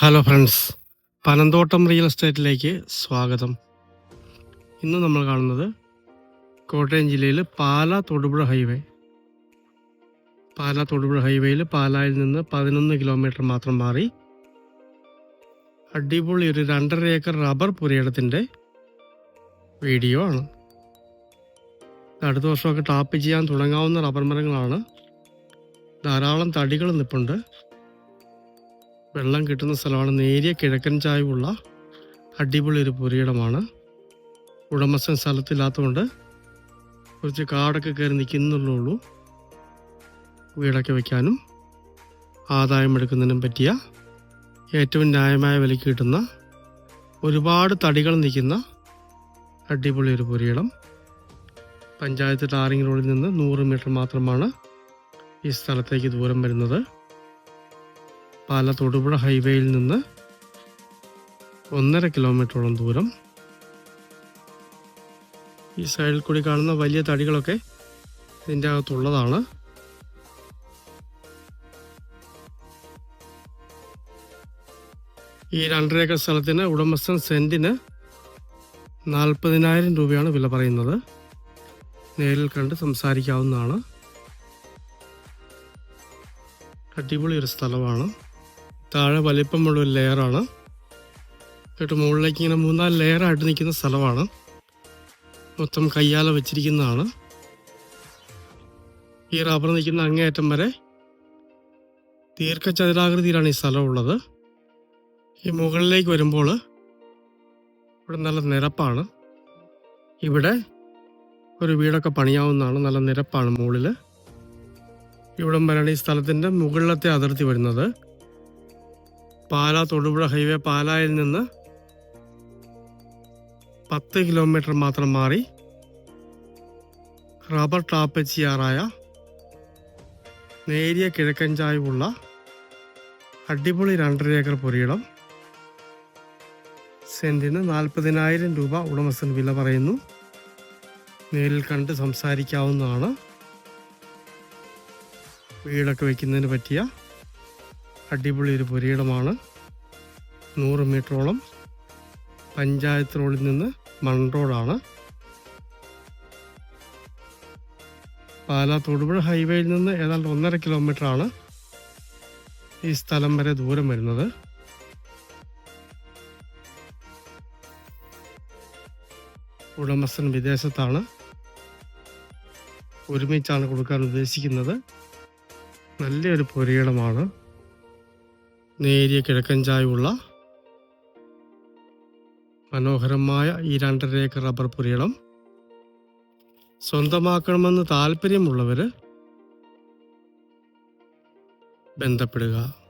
Hello friends Panamthottam real എസ്റ്റേറ്റിലേക്ക് സ്വാഗതം. ഇന്ന് നമ്മൾ കാണുന്നത് കോട്ടയം ജില്ലയിൽ പാല തൊടുപുഴ ഹൈവേ. പാല തൊടുപുഴ ഹൈവേയിൽ പാലായിൽ നിന്ന് പതിനൊന്ന് കിലോമീറ്റർ മാത്രം മാറി അടിപൊളി ഒരു രണ്ടര ഏക്കർ റബ്ബർ പുരയിടത്തിന്റെ വീഡിയോ ആണ്. അടുത്ത വർഷമൊക്കെ ടാപ്പ് ചെയ്യാൻ തുടങ്ങാവുന്ന റബ്ബർ മരങ്ങളാണ്. ധാരാളം തടികൾ നിൽപ്പുണ്ട് വെള്ളം കിട്ടുന്ന സ്ഥലമാണ്. നേരിയ കിഴക്കൻ ചായവുള്ള അടിപൊളി ഒരു പുരയിടമാണ്. ഉടമസ്ഥൻ സ്ഥലത്തില്ലാത്തതുകൊണ്ട് കുറച്ച് കാടൊക്കെ കയറി നിൽക്കുന്നുള്ളൂ വീടൊക്കെ വയ്ക്കാനും ആദായം എടുക്കുന്നതിനും പറ്റിയ ഏറ്റവും ന്യായമായ വിലയ്ക്ക് കിട്ടുന്ന ഒരുപാട് തടികൾ നിൽക്കുന്ന അടിപൊളി ഒരു പുരയിടം. പഞ്ചായത്ത് ടാറിംഗ് റോഡിൽ നിന്ന് നൂറ് മീറ്റർ മാത്രമാണ് ഈ സ്ഥലത്തേക്ക് ദൂരം വരുന്നത്. പാല തൊടുപുഴ ഹൈവേയിൽ നിന്ന് ഒന്നര കിലോമീറ്ററോളം ദൂരം. ഈ സൈഡിൽ കൂടി കാണുന്ന വലിയ തടികളൊക്കെ ഇതിന്റെ അകത്തുള്ളതാണ്. ഈ രണ്ടര ഏക്കർ സ്ഥലത്തിന് ഉടമസ്ഥൻ സെന്റിന് നാൽപ്പതിനായിരം രൂപയാണ് വില പറയുന്നത്. നേരിൽ കണ്ട് സംസാരിക്കാവുന്നതാണ്. അടിപൊളി ഒരു സ്ഥലമാണ്. താഴെ വലിപ്പമുള്ള ഒരു ലെയറാണ്. എന്നിട്ട് മുകളിലേക്ക് ഇങ്ങനെ മൂന്നാൽ ലെയറായിട്ട് നിൽക്കുന്ന സ്ഥലമാണ്. മൊത്തം കയ്യാല വെച്ചിരിക്കുന്നതാണ്. ഈ റബ്ബർ നിൽക്കുന്ന അങ്ങേയറ്റം വരെ ദീർഘചതുരാകൃതിയിലാണ് ഈ സ്ഥലം ഉള്ളത്. ഈ മുകളിലേക്ക് വരുമ്പോൾ ഇവിടെ നല്ല നിരപ്പാണ്. ഇവിടെ ഒരു വീടൊക്കെ പണിയാവുന്നതാണ്. നല്ല നിരപ്പാണ് മുകളിൽ ഇവിടം വരെയാണ് ഈ സ്ഥലത്തിന്റെ മുകളിലത്തെ അതിർത്തി വരുന്നത്. പാല തൊടുപുഴ ഹൈവേ പാലായിൽ നിന്ന് പത്ത് കിലോമീറ്റർ മാത്രം മാറി റബ്ബർ ടാപ്പച്ചിയാറായ നേരിയ കിഴക്കൻ ചായവുള്ള അടിപൊളി രണ്ടര ഏക്കർ പുരയിടം സെന്റിന് നാൽപ്പതിനായിരം രൂപ ഉടമസ്ഥൻ വില പറയുന്നു. നേരിൽ കണ്ട് സംസാരിക്കാവുന്നതാണ്. വീടൊക്കെ വയ്ക്കുന്നതിന് പറ്റിയ അടിപൊളി ഒരു പുരയിടമാണ്. നൂറ് മീറ്ററോളം പഞ്ചായത്ത് റോഡിൽ നിന്ന് മൺ റോഡാണ്. പാലാ തൊടുപുഴ ഹൈവേയിൽ നിന്ന് ഏതാണ്ട് ഒന്നര കിലോമീറ്റർ ആണ് ഈ സ്ഥലം വരെ ദൂരം വരുന്നത്. ഉടമസ്ഥൻ വിദേശത്താണ്. ഒരുമിച്ചാണ് കൊടുക്കാൻ ഉദ്ദേശിക്കുന്നത്. നല്ലൊരു പുരയിടമാണ്. നേരിയ കിഴക്കൻ ചായവുള്ള മനോഹരമായ ഈ രണ്ടര ഏക്കർ റബ്ബർ പുരയിടം സ്വന്തമാക്കണമെന്ന് താല്പര്യമുള്ളവർ ബന്ധപ്പെടുക.